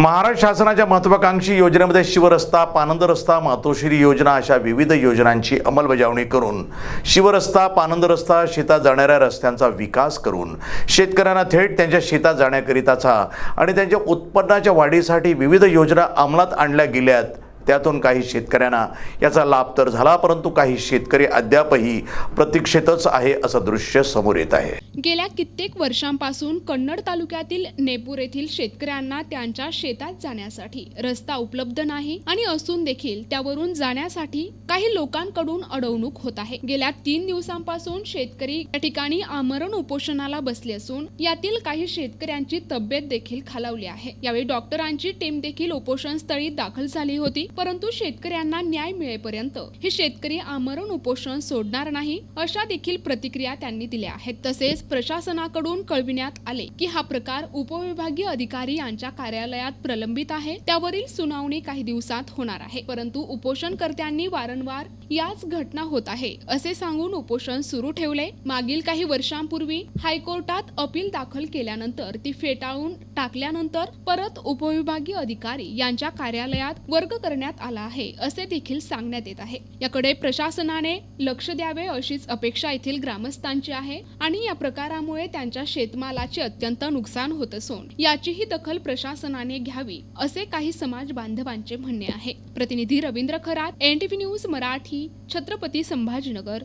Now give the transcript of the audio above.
महाराष्ट्र शासनाच्या महत्वाकांक्षी योजनेमध्ये शिवरस्ता पानंद रस्ता मातोश्री योजना अशा विविध योजनांची अंमलबजावणी करून शिवरस्ता पानंद रस्ता शेतात जाणाऱ्या रस्त्यांचा विकास करून शेतकऱ्यांना थेट त्यांच्या शेतात जाण्याकरिताचा आणि त्यांच्या उत्पन्नाच्या वाढीसाठी विविध योजना अंमलात आणल्या गेल्यात. त्यातून काही शेतकऱ्यांना याचा लाभ तर झाला परंतु काही शेतकरी अद्यापही प्रतीक्षेतच आहे असं दृश्य समोर येत आहे. गेल्या कित्येक वर्षांपासून कन्नड तालुक्यातील नेपूर येथील शेतकऱ्यांना त्यांच्या शेतात जाण्यासाठी रस्ता उपलब्ध नाही आणि असून देखील त्यावरून जाण्यासाठी काही लोकांकडून अडवणूक होत आहे. गेल्या तीन दिवसांपासून शेतकरी या ठिकाणी आमरण उपोषणाला बसले असून यातील काही शेतकऱ्यांची तब्येत देखील खालावली आहे. यावेळी डॉक्टरांची टीम देखील उपोषण स्थळी दाखल झाली होती परंतु शेतकऱ्यांना न्याय मिळेपर्यंत हे शेतकरी आमरण उपोषण सोडणार नाही अशा देखील प्रतिक्रिया त्यांनी दिल्या आहेत. तसेच प्रशासनाकडून कळविण्यात आले की हा प्रकार उपविभागीय अधिकारी यांच्या कार्यालयात प्रलंबित आहे. त्यावरील सुनावणी काही दिवसात होणार आहे. परंतु उपोषणकर्त्यांनी वारंवार याच घटना होत आहे असे सांगून उपोषण सुरू ठेवले. मागील काही वर्षांपूर्वी हायकोर्टात अपील दाखल केल्यानंतर ती फेटाळून टाकल्यानंतर परत उपविभागीय अधिकारी यांच्या कार्यालयात वर्ग करण्यात आला आहे असे देखील सांगण्यात येत आहे. याकडे प्रशासनाने लक्ष द्यावे अशीच अपेक्षा येथील ग्रामस्थांची आहे आणि या प्रकारामुळे त्यांच्या शेतमालाचे अत्यंत नुकसान होत असून याचीही दखल प्रशासनाने घ्यावी असे काही समाज बांधवांचे म्हणणे आहे. प्रतिनिधी रवींद्र खरात एनटीव्ही न्यूज मराठी छत्रपती संभाजीनगर.